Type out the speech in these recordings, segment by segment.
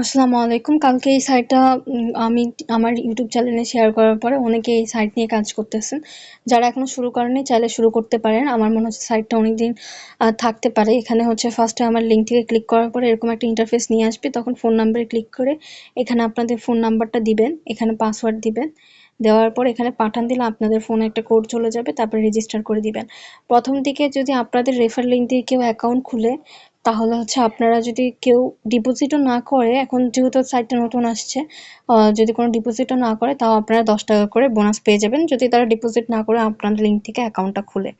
আসসালামু আলাইকুম। কালকে এই সাইটটা আমি আমার ইউটিউব চ্যানেলে শেয়ার করার পরে অনেকে এই সাইট নিয়ে কাজ করতেছেন। যারা এখনও শুরু করেনি চাইলে শুরু করতে পারেন। আমার মনে হচ্ছে সাইটটা অনেকদিন থাকতে পারে। এখানে হচ্ছে ফার্স্টে আমার লিঙ্ক থেকে ক্লিক করার পরে এরকম একটা ইন্টারফেস নিয়ে আসবে। তখন ফোন নাম্বারে ক্লিক করে এখানে আপনাদের ফোন নাম্বারটা দিবেন, এখানে পাসওয়ার্ড দিবেন। দেওয়ার পর এখানে পাঠান দিলে আপনাদের ফোনে একটা কোড চলে যাবে, তারপরে রেজিস্টার করে দিবেন। প্রথম দিকে যদি আপনাদের রেফার লিঙ্ক দিয়ে কেউ অ্যাকাউন্ট খুলে তাহলে হচ্ছে আপনারা যদি কেউ ডিপোজিটও না করে, এখন যেহেতু সাইটটা নতুন আসছে যদি কোনো ডিপোজিটও না করে, তাও আপনারা দশ টাকা করে বোনাস পেয়ে যাবেন। যদি তারা ডিপোজিট না করে, আপনাদের লিঙ্ক থেকে অ্যাকাউন্টটা খুলে।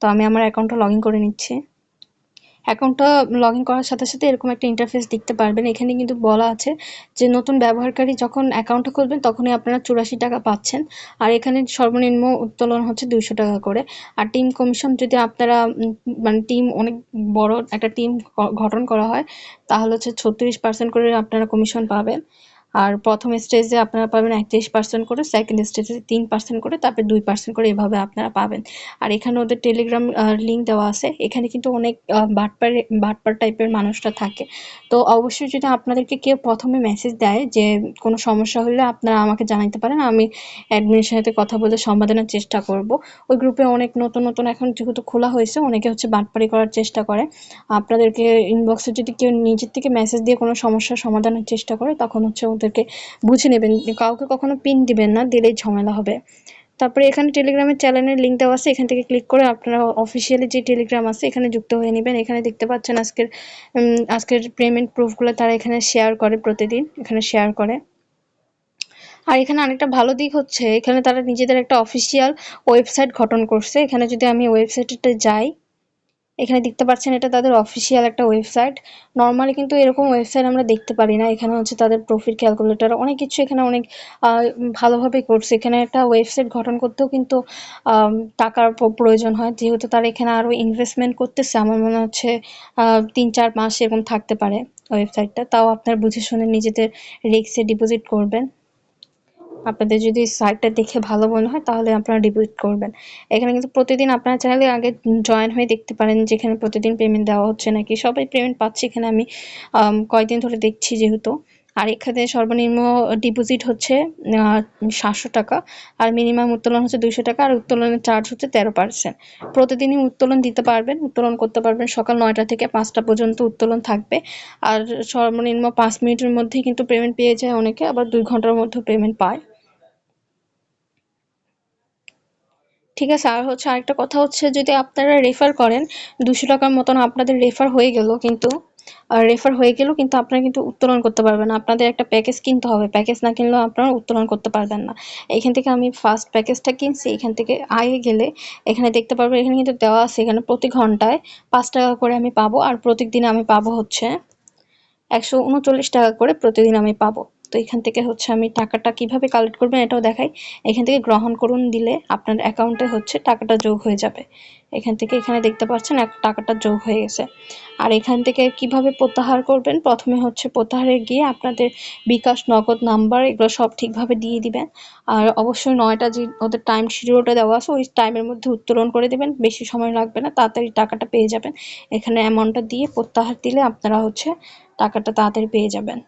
তো আমি আমার অ্যাকাউন্টটা লগ ইন করে নিচ্ছি। অ্যাকাউন্টটা লগ ইন করার সাথে সাথে এরকম একটা ইন্টারফেস দেখতে পারবেন। এখানে কিন্তু বলা আছে যে, নতুন ব্যবহারকারী যখন অ্যাকাউন্টটা খুলবেন, তখনই আপনারা চুরাশি টাকা পাচ্ছেন। আর এখানে সর্বনিম্ন উত্তোলন হচ্ছে দুইশো টাকা করে। আর টিম কমিশন যদি আপনারা মানে টিম অনেক বড় একটা টিম গঠন করা হয়, তাহলে হচ্ছে ছত্রিশ পার্সেন্ট করে আপনারা কমিশন পাবেন। আর প্রথম স্টেজে আপনারা পাবেন একত্রিশ পার্সেন্ট করে সেকেন্ড স্টেজে তিন পার্সেন্ট করে, তারপরে দুই পার্সেন্ট করে এভাবে আপনারা পাবেন। আর এখানে ওদের টেলিগ্রাম লিঙ্ক দেওয়া আছে। এখানে কিন্তু অনেক বাটপার বাটপার টাইপের মানুষরা থাকে। তো অবশ্যই যদি আপনাদেরকে কেউ প্রথমে মেসেজ দেয় যে কোনো সমস্যা হলে আপনারা আমাকে জানাতে পারেন, আমি অ্যাডমিনের সাথে কথা বলে সমাধানের চেষ্টা করব। ওই গ্রুপে অনেক নতুন নতুন এখন যেহেতু খোলা হয়েছে, অনেকে হচ্ছে বাটপারি করার চেষ্টা করে। আপনাদেরকে ইনবক্সে যদি কেউ নিজের থেকে মেসেজ দিয়ে কোনো সমস্যার সমাধানের চেষ্টা করে, তখন হচ্ছে ওদেরকে বুঝে নেবেন। কাউকে কখনো পিন দিবেন না, দিলেই ঝামেলা হবে। তারপরে এখানে টেলিগ্রামের চ্যানেলের লিঙ্ক দেওয়া আছে, এখান থেকে ক্লিক করে আপনারা অফিসিয়ালি যে টেলিগ্রাম আছে, এখানে যুক্ত হয়ে নেবেন। এখানে দেখতে পাচ্ছেন আজকের আজকের পেমেন্ট প্রুফগুলো তারা এখানে শেয়ার করে প্রতিদিন, এখানে শেয়ার করে। আর এখানে আরেকটা ভালো দিক হচ্ছে, এখানে তারা নিজেদের একটা অফিসিয়াল ওয়েবসাইট গঠন করছে। এখানে যদি আমি ওয়েবসাইটে যাই এখানে দেখতে পাচ্ছেন, এটা তাদের অফিসিয়াল একটা ওয়েবসাইট নর্মালি কিন্তু এরকম ওয়েবসাইট আমরা দেখতে পারি না। এখানে হচ্ছে তাদের প্রফিট ক্যালকুলেটর অনেক কিছু এখানে অনেক ভালোভাবে করছে। এখানে একটা ওয়েবসাইট গঠন করতেও কিন্তু টাকার প্রয়োজন হয়। যেহেতু তারা এখানে আরও ইনভেস্টমেন্ট করতেছে, আমার মনে হচ্ছে তিন চার মাস এরকম থাকতে পারে ওয়েবসাইটটা তাও আপনার বুঝে শুনে নিজেদের রিক্সে ডিপোজিট করবেন। আপনাদের যদি সাইটটা দেখে ভালো মনে হয়, তাহলে আপনারা ডিপোজিট করবেন। এখানে কিন্তু প্রতিদিন আপনারা চাইলে আগে জয়েন হয়ে দেখতে পারেন যেখানে প্রতিদিন পেমেন্ট দেওয়া হচ্ছে নাকি। সবাই পেমেন্ট পাচ্ছে এখানে আমি কয়েকদিন ধরে দেখছি যেহেতু। আর এখানে সর্বনিম্ন ডিপোজিট হচ্ছে সাতশো টাকা। আর মিনিমাম উত্তোলন হচ্ছে দুইশো টাকা, আর উত্তোলনের চার্জ হচ্ছে তেরো পার্সেন্ট প্রতিদিনই উত্তোলন দিতে পারবেন, উত্তোলন করতে পারবেন। সকাল নয়টা থেকে পাঁচটা পর্যন্ত উত্তোলন থাকবে। আর সর্বনিম্ন পাঁচ মিনিটের মধ্যেই কিন্তু পেমেন্ট পেয়ে যায় অনেকে, আবার দুই ঘণ্টার মধ্যে পেমেন্ট পায়। ঠিক আছে, আর হচ্ছে আরেকটা কথা হচ্ছে যদি আপনারা রেফার করেন, দুশো টাকার মতন আপনাদের রেফার হয়ে গেল কিন্তু রেফার হয়ে গেলেও কিন্তু আপনারা কিন্তু উত্তোলন করতে পারবেন না। আপনাদের একটা প্যাকেজ কিনতে হবে প্যাকেজ না কিনলেও আপনারা উত্তোলন করতে পারবেন না। এখান থেকে আমি ফার্স্ট প্যাকেজটা কিনছি, এখান থেকে আগে গেলে এখানে দেখতে পারব এখানে কিন্তু দেওয়া আছে এখানে প্রতি ঘন্টায় পাঁচ টাকা করে আমি পাবো, আর প্রত্যেক দিনে আমি পাবো হচ্ছে একশো উনচল্লিশ টাকা করে প্রতিদিন আমি পাবো। তো এখান থেকে হচ্ছে আমি টাকাটা কীভাবে কালেক্ট করবেন এটাও দেখাই। এখান থেকে গ্রহণ করুন দিলে আপনার অ্যাকাউন্টে হচ্ছে টাকাটা যোগ হয়ে যাবে। এখান থেকে এখানে দেখতে পাচ্ছেন এক টাকাটা যোগ হয়ে গেছে। আর এখান থেকে কীভাবে প্রত্যাহার করবেন? প্রথমে হচ্ছে প্রত্যাহারে গিয়ে আপনাদের বিকাশ, নগদ নাম্বার এগুলো সব ঠিকভাবে দিয়ে দিবেন। আর অবশ্যই নয়টা যে ওদের টাইম শিডিউলটা দেওয়া আছে, ওই টাইমের মধ্যে উত্তোলন করে দেবেন। বেশি সময় লাগবে না, তাড়াতাড়ি টাকাটা পেয়ে যাবেন। এখানে অ্যামাউন্টটা দিয়ে প্রত্যাহার দিলে আপনারা হচ্ছে টাকাটা তাড়াতাড়ি পেয়ে যাবেন।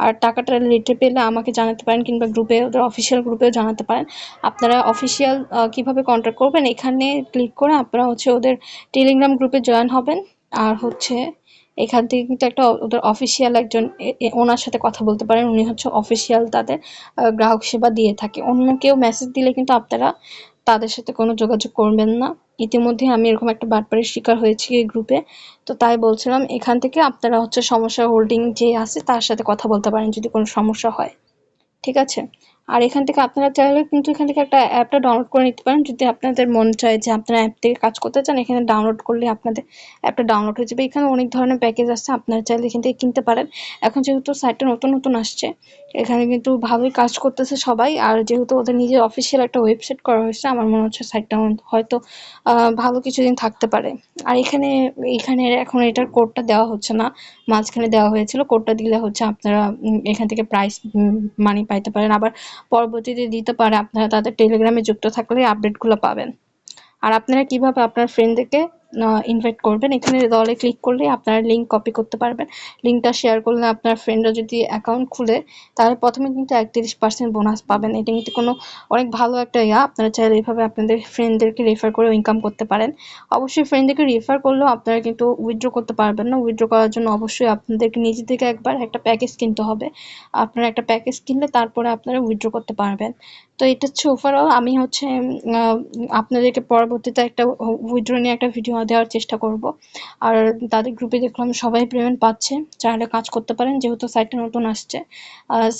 আর টাকাটা লেটে পেলে আমাকে জানাতে পারেন কিংবা গ্রুপে ওদের অফিসিয়াল গ্রুপেও জানাতে পারেন। আপনারা অফিসিয়াল কীভাবে কন্ট্যাক্ট করবেন, এখানে ক্লিক করে আপনারা হচ্ছে ওদের টেলিগ্রাম গ্রুপে জয়েন হবেন। আর হচ্ছে এখান থেকে কিন্তু একটা ওদের অফিসিয়াল একজন ওনার সাথে কথা বলতে পারেন। উনি হচ্ছে অফিসিয়াল তাদের গ্রাহক সেবা দিয়ে থাকে। অন্য কেউ মেসেজ দিলে কিন্তু আপনারা তাদের সাথে কোনো যোগাযোগ করবেন না। ইতিমধ্যে আমি এরকম একটা বারবারের শিকার হয়েছি এই গ্রুপে তো তাই বলছিলাম, এখান থেকে আপনারা হচ্ছে সমস্যা হোল্ডিং যে আছে তার সাথে কথা বলতে পারেন যদি কোনো সমস্যা হয়। ঠিক আছে? আর এখান থেকে আপনারা চাইলে কিন্তু এখান থেকে একটা অ্যাপটা ডাউনলোড করে নিতে পারেন। যদি আপনাদের মন চায় যে আপনারা অ্যাপ থেকে কাজ করতে চান, এখানে ডাউনলোড করলে আপনাদের অ্যাপটা ডাউনলোড হয়ে যাবে। এখানে অনেক ধরনের প্যাকেজ আছে, আপনারা চাইলে এখান থেকে কিনতে পারেন। এখন যেহেতু সাইটটা নতুন নতুন আসছে, এখানে কিন্তু ভালোই কাজ করতেছে সবাই। আর যেহেতু ওদের নিজের অফিসিয়াল একটা ওয়েবসাইট করা হয়েছে, আমার মনে হচ্ছে সাইটটা হয়তো ভালো কিছুদিন থাকতে পারে। আর এখানে এখানে এখন এটার কোডটা দেওয়া হচ্ছে না। মাঝখানে দেওয়া হয়েছিল কোডটা দিলে হচ্ছে আপনারা এখান থেকে প্রাইস মানি পাইতে পারেন। আবার পরবর্তীতে দিতে পারে। আপনারা তাদের টেলিগ্রামে যুক্ত থাকলে আপডেটগুলো পাবেন। আর আপনারা কীভাবে আপনার ফ্রেন্ডদেরকে ইনভাইট করবেন। এখানে দলে ক্লিক করলে আপনারা লিঙ্ক কপি করতে পারবেন। লিঙ্কটা শেয়ার করলে আপনার ফ্রেন্ডরা যদি অ্যাকাউন্ট খুলে, তাহলে প্রথমে কিন্তু একত্রিশ পার্সেন্ট বোনাস পাবেন। এটা কিন্তু কোনো অনেক ভালো একটা ইয়া। আপনারা চাইলে এইভাবে আপনাদের ফ্রেন্ডদেরকে রেফার করে ইনকাম করতে পারেন। অবশ্যই ফ্রেন্ডদেরকে রেফার করলেও আপনারা কিন্তু উইথড্র করতে পারবেন না। উইথড্র করার জন্য অবশ্যই আপনাদেরকে নিজে থেকে একবার একটা প্যাকেজ কিনতে হবে। আপনারা একটা প্যাকেজ কিনলে তারপরে আপনারা উইথড্র করতে পারবেন। তো এটা হচ্ছে ওভারঅল আমি হচ্ছে আপনাদেরকে পরবর্তীতে একটা উইথড্র নিয়ে একটা ভিডিও দেওয়ার চেষ্টা করব। আর তাদের গ্রুপে দেখলাম সবাই পেমেন্ট পাচ্ছে। চাইলে কাজ করতে পারেন, যেহেতু সাইটটা নতুন আসছে।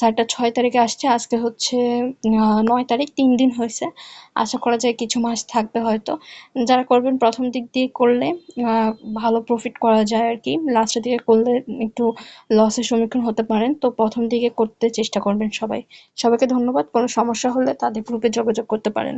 সাইটটা ছয় তারিখে আসছে। আজকে হচ্ছে নয় তারিখ, তিন দিন হয়েছে। আশা করা যায় কিছু মাস থাকবে হয়তো। যারা করবেন, প্রথম দিক দিয়ে করলে ভালো প্রফিট করা যায় আর কি। লাস্টের দিকে করলে একটু লসের সম্মুখীন হতে পারেন। তো প্রথম দিকে করতে চেষ্টা করবেন সবাই। সবাইকে ধন্যবাদ। কোনো সমস্যা হলে তাদের গ্রুপে যোগাযোগ করতে পারেন।